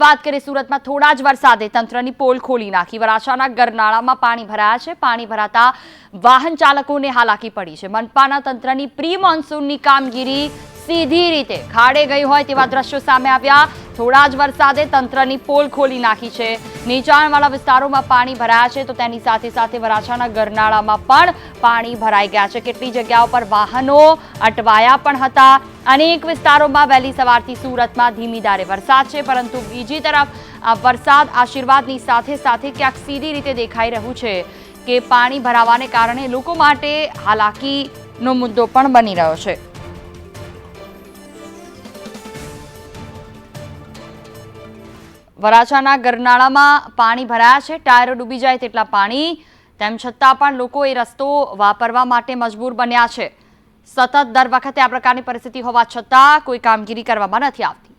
વાત કરીએ સુરતમાં થોડા જ વરસાદે તંત્રની પોલ ખોલી નાખી. વરાછાના ગરનાળામાં પાણી ભરાયા છે. પાણી ભરાતા વાહન ચાલકોને હાલાકી પડી છે. મનપાના તંત્રની પ્રી મોન્સૂનની કામગીરી સીધી રીતે ખાડે ગઈ હોય તેવા દ્રશ્યો સામે આવ્યા. થોડા જ વરસાદે તંત્રની પોલ ખોલી નાખી છે. નીચાણવાળા વિસ્તારોમાં પાણી ભરાયા છે તો તેની સાથે સાથે વરાછાના ગરનાળામાં પણ પાણી ભરાઈ ગયા છે. કેટલી જગ્યાઓ પર વાહનો અટવાયા પણ હતા. અનેક વિસ્તારોમાં વહેલી સવારથી સુરતમાં ધીમી ધારે વરસાદ છે, પરંતુ બીજી તરફ વરસાદ આશીર્વાદની સાથે સાથે ક્યાંક સીધી રીતે દેખાઈ રહ્યું છે કે પાણી ભરાવાને કારણે લોકો માટે હાલાકીનો મુદ્દો પણ બની રહ્યો છે. વરાછાના ગરનાળામાં પાણી ભરાયા છે, ટાયરો ડૂબી જાય તેટલા પાણી. તેમ છતાં પણ લોકો એ રસ્તો વાપરવા માટે મજબૂર બન્યા છે. સતત દર વખતે આ પ્રકારની પરિસ્થિતિ હોવા છતાં કોઈ કામગીરી કરવામાં નથી આવતી.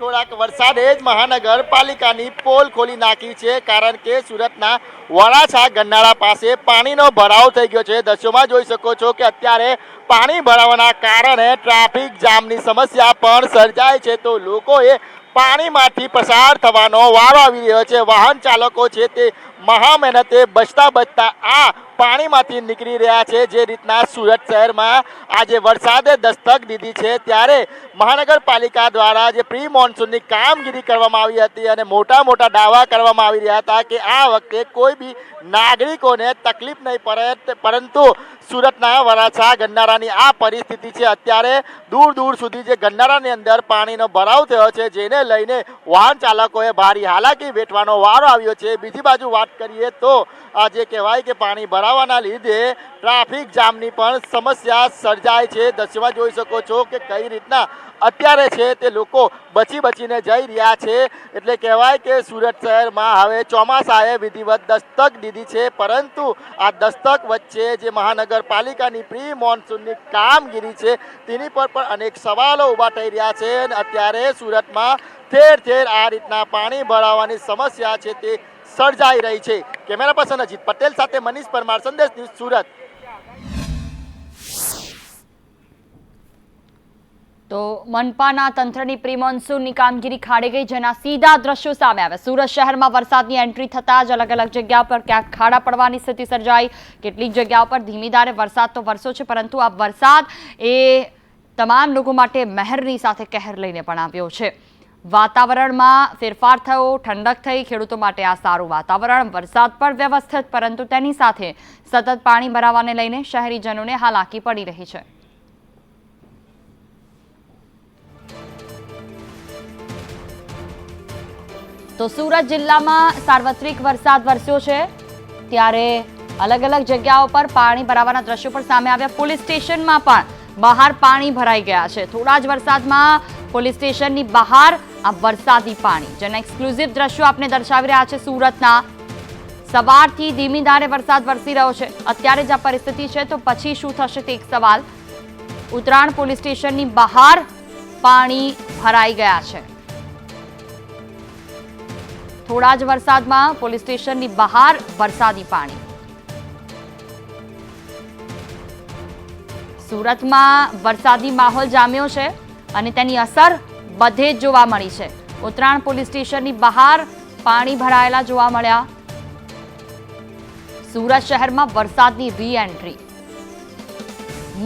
થોડાક વરસાદે જ મહાનગરપાલિકાની પોલ ખોલી નાખી છે, કારણ કે સુરતના વરાછા ગન્નાળા પાસે પાણીનો ભરાવ થઈ ગયો છે. દ્રશ્યોમાં જોઈ શકો છો કે અત્યારે પાણી ભરાવાના કારણે ટ્રાફિક જામની સમસ્યા પણ સર્જાય છે. તો લોકોએ પાણીમાંથી પસાર થવાનો વારો આવી રહ્યો છે. વાહન ચાલકો છે તે મહા મહેનતે બચતા બચતા આ પાણીમાંથી નીકળી રહ્યા છે જે રીતના સુરત શહેરમાં આજે વરસાદે દસ્તક દીધી છે ત્યારે મહાનગરપાલિકા દ્વારા જે પ્રી મોન્સૂનની કામગીરી કરવામાં આવી હતી અને મોટા મોટા દાવા કરવામાં આવી રહ્યા હતા કે આ વખતે કોઈ બી નાગરિકોને તકલીફ નહીં પડે પરંતુ સુરતના વરાછા ગન્નારાની આ પરિસ્થિતિ છે. અત્યારે દૂર દૂર સુધી જે ગન્નારાની અંદર પાણીનો ભરાવ થયો છે જેને લઈને વાહન ચાલકોએ ભારી હાલાકી વેઠવાનો વારો આવ્યો છે. બીજી બાજુ વાત કરીએ તો આજે કહેવાય કે પાણી ભરાવાના લીધે ટ્રાફિક જામની પણ સમસ્યા સર્જાય છે. દ્રશ્યમાં જોઈ શકો છો કે કઈ રીતના અત્યારે છે તે લોકો બચી બચીને જઈ રહ્યા છે. એટલે કહેવાય કે સુરત શહેરમાં હવે ચોમાસાએ વિધિવત દસ્તક દીધી છે. પરંતુ આ દસ્તક વચ્ચે જે મહાનગરપાલિકાની પ્રી મોન્સૂનની કામગીરી છે તેની પર પણ અનેક સવાલો ઊભા થઈ રહ્યા છે. અને અત્યારે સુરતમાં ઠેર ઠેર આ રીતના પાણી ભરાવાની સમસ્યા છે તે સર્જાઈ રહી છે. કેમેરા પર્સન અજીત પટેલ સાથે મનીષ પરમાર, સંદેશ ન્યૂઝ સુરત. તો મનપાના તંત્રની પ્રી કામગીરી ખાડે ગઈ, જેના સીધા દ્રશ્યો સામે આવ્યા. સુરત શહેરમાં વરસાદની એન્ટ્રી થતાં જ અલગ અલગ જગ્યા પર ક્યાંક ખાડા પડવાની સ્થિતિ સર્જાઈ. કેટલીક જગ્યાઓ પર ધીમી ધારે વરસાદ તો વરસો છે, પરંતુ આ વરસાદ એ તમામ લોકો માટે મહેરની સાથે કહેર લઈને પણ આવ્યો છે. વાતાવરણમાં ફેરફાર થયો, ઠંડક થઈ, ખેડૂતો માટે આ સારું વાતાવરણ, વરસાદ પણ વ્યવસ્થિત, પરંતુ તેની સાથે સતત પાણી ભરાવાને લઈને શહેરીજનોને હાલાકી પડી રહી છે. તો સુરત જિલ્લામાં સાર્વત્રિક વરસાદ વરસ્યો છે. ત્યારે અલગ અલગ જગ્યાઓ પર પાણી ભરાવાના દ્રશ્યો પણ સામે આવ્યા. પોલીસ સ્ટેશનમાં પણ બહાર પાણી ભરાઈ ગયા છે. થોડા જ વરસાદમાં પોલીસ સ્ટેશનની બહાર આ વરસાદી પાણી. જેના એક્સક્લુઝિવ દ્રશ્યો આપને દર્શાવી રહ્યા છે સુરતના. સવારથી ધીમી ધારે વરસાદ વરસી રહ્યો છે. અત્યારે જ આ પરિસ્થિતિ છે, તો પછી શું થશે તે એક સવાલ. ઉત્તરાયણ પોલીસ સ્ટેશનની બહાર પાણી ભરાઈ ગયા છે. થોડા જ વરસાદમાં પોલીસ સ્ટેશનની બહાર વરસાદી પાણી. સુરતમાં વરસાદી માહોલ જામ્યો છે અને તેની અસર બધે જ જોવા મળી છે. ઉત્તરાયણ પોલીસ સ્ટેશનની બહાર પાણી ભરાયેલા જોવા મળ્યા. સુરત શહેરમાં વરસાદની રી એન્ટ્રી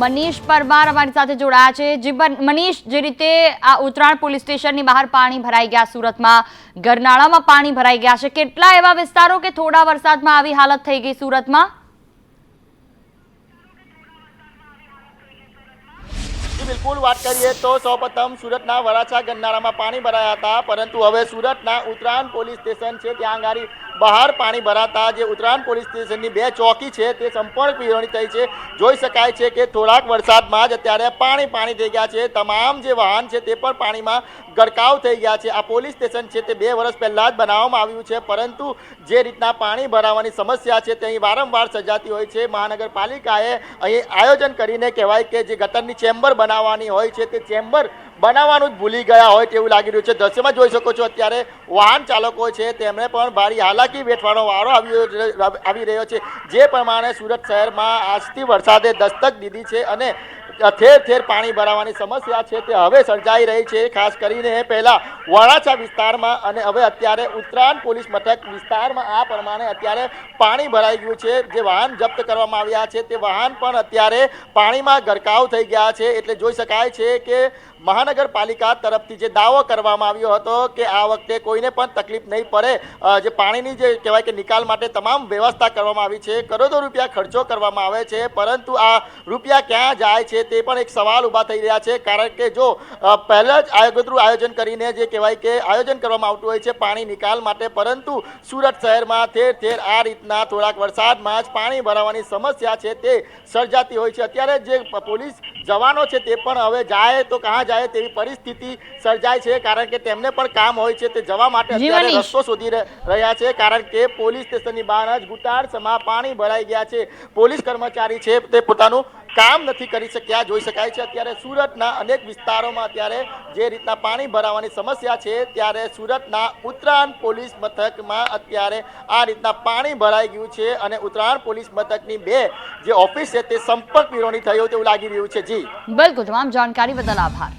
મનીષ પરમાર અમારી સાથે જોડાયા છે. જે મનીષ, જે રીતે આ ઉત્તરાયણ પોલીસ સ્ટેશનની બહાર પાણી ભરાઈ ગયા, સુરતમાં ગરનાળામાં પાણી ભરાઈ ગયા છે. કેટલા એવા વિસ્તારો કે થોડા વરસાદમાં આવી હાલત થઈ ગઈ સુરતમાં? જી વાત કરીએ તો સૌપ્રથમ સુરતના વરાછા ગરનાળામાં પાણી ભરાયા હતા, પરંતુ હવે સુરતના ઉત્તરાયણ પોલીસ સ્ટેશન છે, ત્યાં આગળ બહાર પાણી ભરાતા જે ઉત્તરાયણ પોલીસ સ્ટેશનની બે ચોકી છે તે સંપૂર્ણ પીવણી થઈ છે. જોઈ શકાય છે કે થોડાક વરસાદમાં જ અત્યારે પાણી પાણી થઈ ગયા છે. તમામ જે વાહન છે તે પણ પાણીમાં ગરકાવ થઈ ગયા છે. આ પોલીસ સ્ટેશન છે તે બે વર્ષ પહેલાં જ બનાવવામાં આવ્યું છે. પરંતુ જે રીતના પાણી ભરાવાની સમસ્યા છે તે અહીં વારંવાર સર્જાતી હોય છે. મહાનગરપાલિકાએ અહીં આયોજન કરીને કહેવાય કે જે ગટરની ચેમ્બર બનાવવાની હોય છે તે ચેમ્બર બનાવવાનું જ ભૂલી ગયા હોય તેવું લાગી રહ્યું છે. દ્રશ્યમાં જોઈ શકો છો અત્યારે વાહન ચાલકો છે, તેમણે પણ ભારી હાલાકી વેઠવાનો વારો આવ્યો આવી રહ્યો છે. જે પ્રમાણે સુરત શહેરમાં આજથી વરસાદે દસ્તક દીધી છે અને ઠેર ઠેર પાણી ભરાવાની સમસ્યા છે તે હવે સર્જાઈ રહી છે. ખાસ કરીને પહેલા વરાછા વિસ્તારમાં અને હવે અત્યારે ઉત્તરાયણ પોલીસ મથક વિસ્તારમાં આ પ્રમાણે અત્યારે પાણી ભરાઈ ગયું છે. જે વાહન જપ્ત કરવામાં આવ્યા છે તે વાહન પણ અત્યારે પાણીમાં ગરકાવ થઈ ગયા છે. એટલે જોઈ શકાય છે કે મહાનગરપાલિકા તરફથી જે દાવો કરવામાં આવ્યો હતો કે આ વખતે કોઈને પણ તકલીફ નહીં પડે જે પાણીની જે કહેવાય કે નિકાલ માટે તમામ વ્યવસ્થા કરવામાં આવી છે, કરોડો રૂપિયા ખર્ચો કરવામાં આવે છે, પરંતુ આ રૂપિયા ક્યાં જાય છે તે પણ એક સવાલ ઊભા થઈ રહ્યા છે, કારણ કે જો પહેલાં જ આગોતરું આયોજન કરીને જે કહેવાય કે આયોજન કરવામાં આવતું હોય છે પાણી નિકાલ માટે, પરંતુ સુરત શહેરમાં ઠેર ઠેર આ રીતના થોડાક વરસાદમાં જ પાણી ભરાવાની સમસ્યા છે તે સર્જાતી હોય છે. અત્યારે જે પોલીસ જવાનો છે તે પણ હવે જાય તો કાં જાય તેવી પરિસ્થિતિ સર્જાય છે કારણ કે તેમને પણ કામ હોય છે તે જવા માટે અત્યારે. રસ્તો શોધી રહ્યા છે કારણ કે પોલીસ સ્ટેશનની બહાર જ સમા પાણી ભરાઈ ગયા છે પોલીસ કર્મચારી છે તે પોતાનું કામ નથી કરી શક્યા. જોઈ શકાય છે અત્યારે સુરતના અનેક વિસ્તારોમાં અત્યારે જે રીતના પાણી ભરાવાની સમસ્યા છે, ત્યારે સુરતના ઉત્તરાયણ પોલીસ મથકમાં અત્યારે આ રીતના પાણી ભરાઈ ગયું છે અને ઉત્તરાયણ પોલીસ મથકની બે જે ઓફિસ છે તે સંપર્ક વિરોધી થયો તેવું લાગી રહ્યું છે. જી. બિલકુલ, તમામ જાણકારી બદલ આભાર.